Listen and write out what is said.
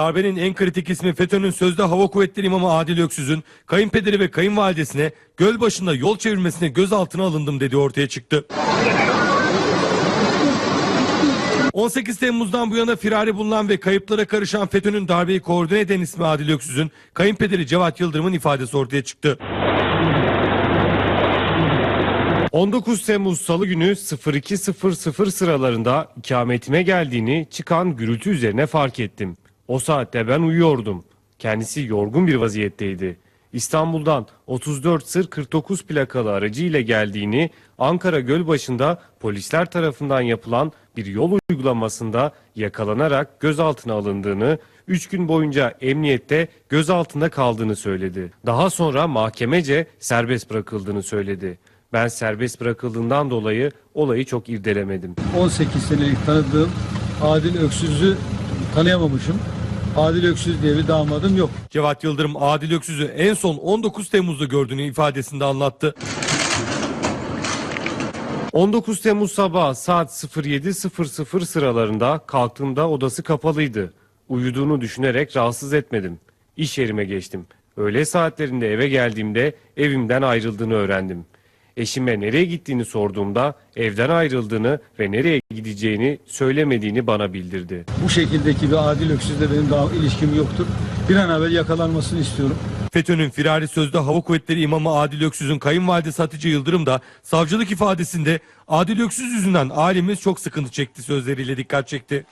Darbenin en kritik ismi FETÖ'nün sözde hava kuvvetleri imamı Adil Öksüz'ün kayınpederi ve kayınvalidesine göl başında yol çevirmesine gözaltına alındım dediği ortaya çıktı. 18 Temmuz'dan bu yana firari bulunan ve kayıplara karışan FETÖ'nün darbeyi koordine eden ismi Adil Öksüz'ün kayınpederi Cevat Yıldırım'ın ifadesi ortaya çıktı. 19 Temmuz Salı günü 02.00 sıralarında ikametime geldiğini çıkan gürültü üzerine fark ettim. O saatte ben uyuyordum. Kendisi yorgun bir vaziyetteydi. İstanbul'dan 34 sır 49 plakalı aracı ile geldiğini, Ankara Gölbaşı'nda polisler tarafından yapılan bir yol uygulamasında yakalanarak gözaltına alındığını, 3 gün boyunca emniyette gözaltında kaldığını söyledi. Daha sonra mahkemece serbest bırakıldığını söyledi. Ben serbest bırakıldığından dolayı olayı çok irdelemedim. 18 senelik tanıdığım Adil Öksüz'ü tanıyamamışım. Adil Öksüz diye bir damadım yok. Cevat Yıldırım Adil Öksüz'ü en son 19 Temmuz'da gördüğünü ifadesinde anlattı. 19 Temmuz sabahı saat 07.00 sıralarında kalktığımda odası kapalıydı. Uyuduğunu düşünerek rahatsız etmedim. İş yerime geçtim. Öğle saatlerinde eve geldiğimde evimden ayrıldığını öğrendim. Eşime nereye gittiğini sorduğumda evden ayrıldığını ve nereye gideceğini söylemediğini bana bildirdi. Bu şekildeki bir Adil Öksüz'le benim daha ilişkim yoktur. Bir an evvel yakalanmasını istiyorum. FETÖ'nün firari sözde hava kuvvetleri imamı Adil Öksüz'ün kayınvalidesi Hatice Yıldırım da savcılık ifadesinde Adil Öksüz yüzünden ailemiz çok sıkıntı çekti sözleriyle dikkat çekti.